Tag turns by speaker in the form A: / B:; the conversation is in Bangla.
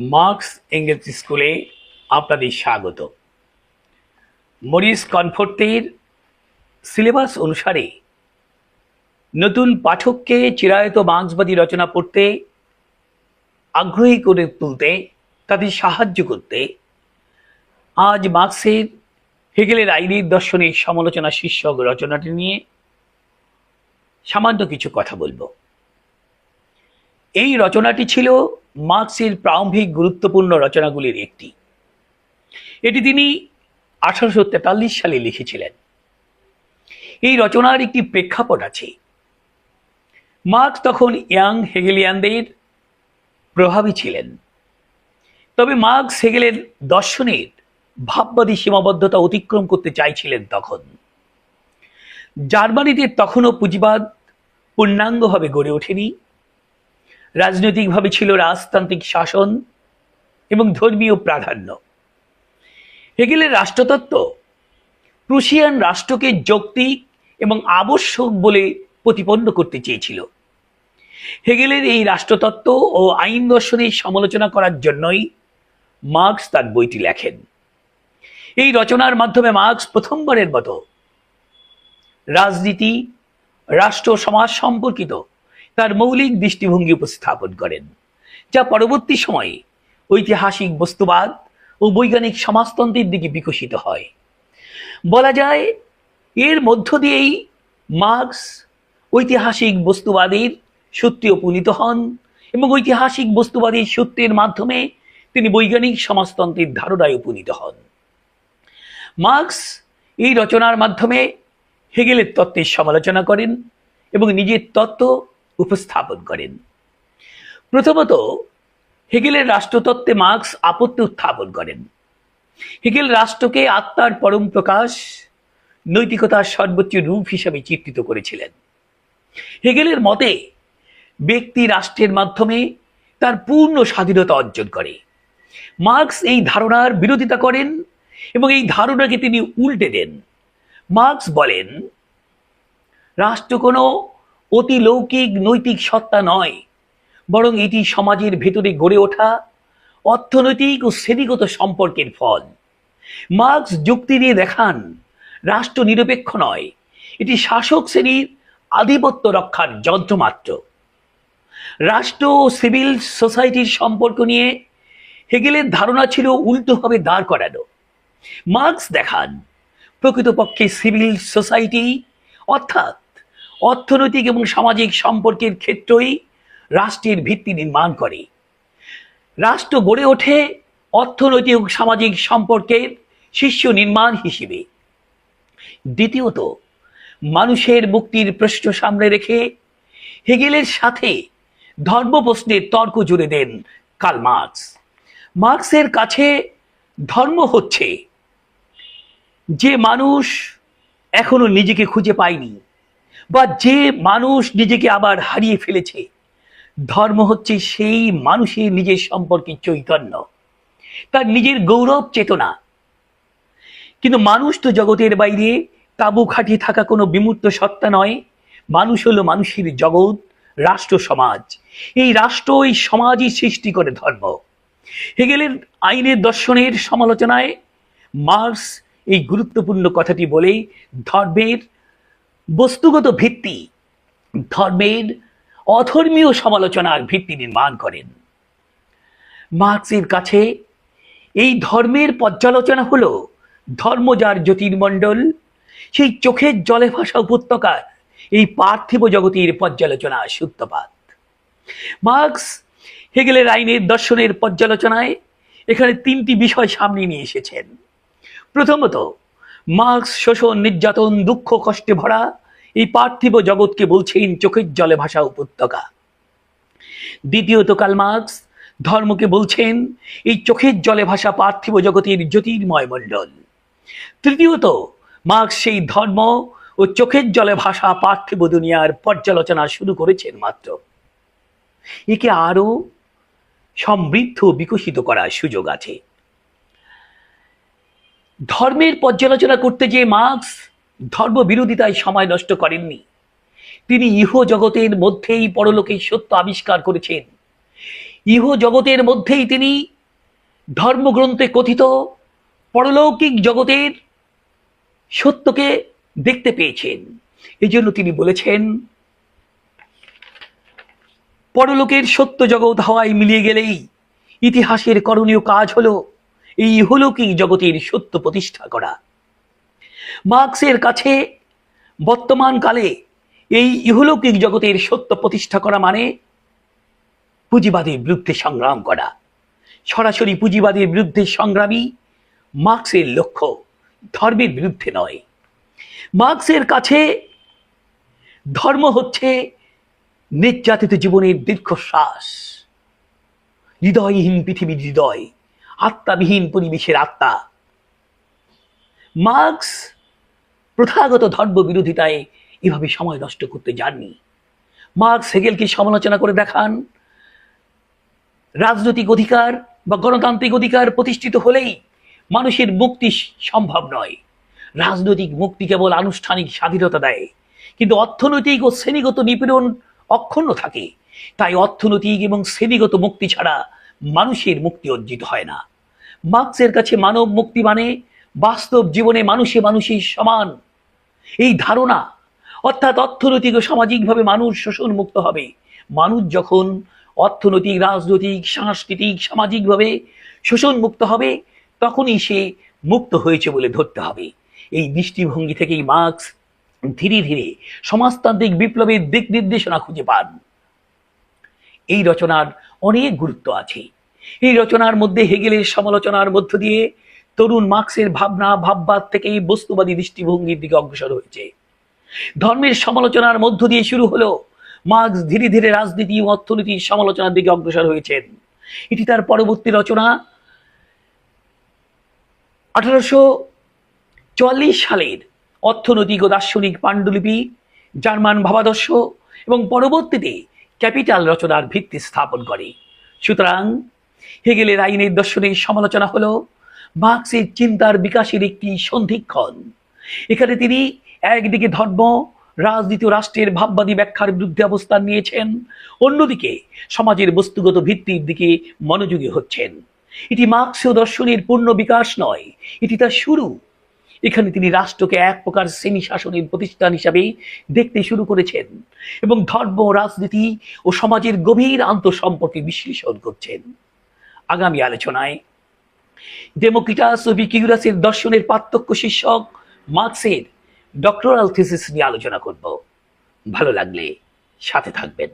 A: মার্কস ইংরেজ স্কুলে আপনাদের স্বাগত। মরিস কনফোর্টের সিলেবাস অনুসারে নতুন পাঠককে চিরায়ত মার্ক্সবাদী রচনা পড়তে, আগ্রহী করে তুলতে, তাদের সাহায্য করতে আজ মার্ক্সের হেগেলের আইনের দর্শনের সমালোচনা শীর্ষক রচনাটি নিয়ে সামান্য কিছু কথা বলব। এই রচনাটি ছিল মার্ক্সের প্রারম্ভিক গুরুত্বপূর্ণ রচনাগুলির একটি। এটি তিনি আঠারোশো তেতাল্লিশ সালে লিখেছিলেন। এই রচনার একটি প্রেক্ষাপট আছে। মার্ক্স তখন ইয়াং হেগেলিয়ানদের প্রভাবী ছিলেন। তবে মার্ক্স হেগেলের দর্শনের ভাববাদী সীমাবদ্ধতা অতিক্রম করতে চাইছিলেন তখন। জার্মানিতে তখনও পুঁজিবাদ পূর্ণাঙ্গভাবে গড়ে ওঠেনি। রাজনৈতিকভাবে ছিল রাজতান্ত্রিক শাসন এবং ধর্মীয় প্রাধান্য। হেগেলের রাষ্ট্রতত্ত্ব প্রুশিয়ান রাষ্ট্রকে যৌক্তিক এবং আবশ্যক বলে প্রতিপন্ন করতে চেয়েছিল। হেগেলের এই রাষ্ট্রতত্ত্ব ও আইন দর্শনের সমালোচনা করার জন্যই মার্কস তার বইটি লেখেন। এই রচনার মাধ্যমে মার্কস প্রথমবারের মতো রাজনীতি, রাষ্ট্র সমাজ সম্পর্কিত তার মৌলিক দৃষ্টিভঙ্গি উপস্থাপন করেন, যা পরবর্তী সময়ে ঐতিহাসিক বস্তুবাদ ও বৈজ্ঞানিক সমাজতন্ত্রের দিকে বিকশিত হয়। বলা যায়, এর মধ্য দিয়েই মার্কস ঐতিহাসিক বস্তুবাদের সত্যে উপনীত হন এবং ঐতিহাসিক বস্তুবাদের সত্যের মাধ্যমে তিনি বৈজ্ঞানিক সমাজতন্ত্রের ধারণায় উপনীত হন। মার্কস এই রচনার মাধ্যমে হেগেলের তত্ত্বের সমালোচনা করেন এবং নিজের তত্ত্ব উপস্থাপন করেন। প্রথমত, হেগেলের রাষ্ট্রতত্ত্বে মার্কস আপত্তি উত্থাপন করেন। হেগেল রাষ্ট্রকে আত্মার পরম প্রকাশ, নৈতিকতার সর্বোচ্চ রূপ হিসাবে চিত্রিত করেছিলেন। হেগেলের মতে, ব্যক্তি রাষ্ট্রের মাধ্যমে তার পূর্ণ স্বাধীনতা অর্জন করে। মার্কস এই ধারণার বিরোধিতা করেন এবং এই ধারণাকে তিনি উল্টে দেন। মার্কস বলেন, রাষ্ট্র কোনো অতি লৌকিক নৈতিক সত্তা নয়, বরং এটি সমাজের ভেতরে গড়ে ওঠা অর্থনৈতিক ও শ্রেণীগত সম্পর্কের ফল। মার্কস যুক্তি দিয়ে দেখান, রাষ্ট্র নিরপেক্ষ নয়, এটি শাসক শ্রেণির আধিপত্য রক্ষার যন্ত্রমাত্র রাষ্ট্র ও সিভিল সোসাইটির সম্পর্ক নিয়ে হেগেলের ধারণা ছিল উল্টোভাবে দাঁড় করানো। মার্কস দেখান, প্রকৃতপক্ষে সিভিল সোসাইটি, অর্থাৎ অর্থনৈতিক এবং সামাজিক সম্পর্কের ক্ষেত্রেই রাষ্ট্রের ভিত্তি নির্মাণ করে। রাষ্ট্র গড়ে ওঠে অর্থনৈতিক ও সামাজিক সম্পর্কের শীর্ষ নির্মাণ হিসেবে। দ্বিতীয়ত, মানুষের মুক্তির প্রশ্ন সামনে রেখে হেগেলের সাথে ধর্ম প্রশ্নের তর্ক জুড়ে দেন কাল মার্কস। মার্কসের কাছে ধর্ম হচ্ছে যে মানুষ এখনও নিজেকে খুঁজে পায়নি। বা যে মানুষ নিজেকে আবার হারিয়ে ফেলেছে, ধর্ম হচ্ছে সেই মানুষের নিজের সম্পর্কে চৈতন্য। তার নিজের গৌরব চেতনা। কিন্তু মানুষ তো জগতের বাইরে, তাবু খাটিয়ে থাকা কোনো বিমূর্ত সত্তা নয়। মানুষ হলো মানুষের জগৎ, রাষ্ট্র, সমাজ। এই রাষ্ট্র, এই সমাজই সৃষ্টি করে ধর্ম। হেগেলের আইনের দর্শনের সমালোচনায় মার্কস এই গুরুত্বপূর্ণ কথাটি বলেই ধর্মের বস্তুগত ভিত্তি, ধর্মের অধর্মীয় সমালোচনার ভিত্তি নির্মাণ করেন। মার্কসের কাছে এই ধর্মের পর্যালোচনা হল ধর্ম যার জ্যোতির্মণ্ডল, সেই চোখের জলে ভাসা উপত্যকার এই পার্থিব জগতের পর্যালোচনা সূত্রপাত মার্কস হেগেলের আইনের দর্শনের পর্যালোচনায় এখানে তিনটি বিষয় সামনে নিয়ে এসেছেন। প্রথমত, মার্কস শোষণ, নির্যাতন, দুঃখ, কষ্টে ভরা এই পার্থিব জগৎকে বলছেন চোখের জলে ভাসা উপত্যকা। দ্বিতীয়ত কাল মার্কস ধর্মকে বলছেন, এই চোখের জলে ভাসা পার্থিব জগতের জ্যোতির্ময় মণ্ডল। তৃতীয়ত মার্কস সেই ধর্ম ও চোখের জলে ভাসা পার্থিব দুনিয়ার পর্যালোচনা শুরু করেছেন মাত্র। একে আরও সমৃদ্ধ বিকশিত করার সুযোগ আছে। ধর্মের পর্যালোচনা করতে যে মার্কস ধর্ম বিরোধিতায় সময় নষ্ট করেননি। তিনি ইহ জগতের মধ্যেই পরলোকের সত্য আবিষ্কার করেছেন। ইহ জগতের মধ্যেই তিনি ধর্মগ্রন্থে কথিত পরলৌকিক জগতের সত্যকে দেখতে পেয়েছেন। এই জন্য তিনি বলেছেন, পরলোকের সত্য জগৎ হাওয়ায় মিলিয়ে গেলেই ইতিহাসের করণীয় কাজ হলো এই ইহলৌকিক জগতের সত্য প্রতিষ্ঠা করা। মার্কসের কাছে বর্তমান কালে এই ইহলৌকিক জগতের সত্য প্রতিষ্ঠা করা মানে পুঁজিবাদের বিরুদ্ধে সংগ্রাম করা। সরাসরি পুঁজিবাদের বিরুদ্ধে সংগ্রামী মার্কসের লক্ষ্য, ধর্মের বিরুদ্ধে নয়। মার্কসের কাছে ধর্ম হচ্ছে নির্যাতিত জীবনের দীর্ঘশ্বাস। হৃদয়হীন পৃথিবীর হৃদয়, আত্মাবিহীন পরিবেশের আত্মা। মার্কস প্রথাগত ধর্ম বিরোধিতায় এভাবে সময় নষ্ট করতে যাননি। মার্কস হেগেলকে সমালোচনা করে দেখান? রাজনৈতিক অধিকার বা গণতান্ত্রিক অধিকার প্রতিষ্ঠিত হলেই মানুষের মুক্তি সম্ভব নয়। রাজনৈতিক মুক্তি কেবল আনুষ্ঠানিক স্বাধীনতা দেয়, কিন্তু অর্থনৈতিক ও শ্রেণীগত নিপীড়ন অক্ষুণ্ণ থাকে। তাই অর্থনৈতিক এবং শ্রেণীগত মুক্তি ছাড়া মানুষের মুক্তি অর্জিত হয় না। মার্ক্সের কাছে মানব মুক্তি মানে বাস্তব জীবনে মানুষে মানুষের সমান। এই ধারণা, অর্থাৎ অর্থনৈতিক ও সামাজিকভাবে মানুষ শোষণ মুক্ত হবে। মানুষ যখন অর্থনৈতিক, রাজনৈতিক, সাংস্কৃতিক, সামাজিকভাবে শোষণ মুক্ত হবে, তখনই সে মুক্ত হয়েছে বলে ধরতে হবে। এই দৃষ্টিভঙ্গি থেকেই মার্কস ধীরে ধীরে সমাজতান্ত্রিক বিপ্লবের দিক নির্দেশনা খুঁজে পান। এই রচনার অনেক গুরুত্ব আছে। এই রচনার মধ্যে হেগেলের সমালোচনার মধ্য দিয়ে তরুণ মার্কসের ভাবনা, ভাববাদ থেকে বস্তুবাদী দৃষ্টিভঙ্গির দিকে অগ্রসর হয়েছে। ধর্মের সমালোচনার মধ্য দিয়ে শুরু হলো মার্কস ধীরে ধীরে রাজনীতি ও অর্থনীতির সমালোচনার দিকে অগ্রসর হয়েছেন। এটি তার পরবর্তী রচনা। আঠারোশো চুয়াল্লিশ সালের অর্থনৈতিক ও দার্শনিক পাণ্ডুলিপি, জার্মান ভাবাদর্শ এবং পরবর্তীতে ক্যাপিটাল রচনার ভিত্তি স্থাপন করে। সুতরাং হেগেলের আইনের দর্শনের সমালোচনা হলো মার্ক্সের চিন্তার বিকাশের একটি সন্ধিক্ষণ। এখানে তিনি একদিকে ধর্ম, রাজনীতি রাষ্ট্রের ভাববাদী ব্যাখ্যার বিরুদ্ধে অবস্থান নিয়েছেন, অন্যদিকে সমাজের বস্তুগত ভিত্তির দিকে মনোযোগী হচ্ছেন। এটি মার্ক্সীয় দর্শনের পূর্ণ বিকাশ নয়, এটি তার শুরু। এখানে তিনি রাষ্ট্রকে এক প্রকার শ্রেণি শাসনের প্রতিষ্ঠান হিসাবে দেখতে শুরু করেছেন এবং ধর্ম, রাজনীতি ও সমাজের গভীর আন্তঃসম্পর্কে বিশ্লেষণ করছেন। আগামী আলোচনায় ডেমোক্রিটাস ও বিকিউরাসের দর্শনের পার্থক্য শীর্ষক মার্কসের ডক্টরাল থিসিস নিয়ে আলোচনা করব। ভালো লাগলে সাথে থাকবেন।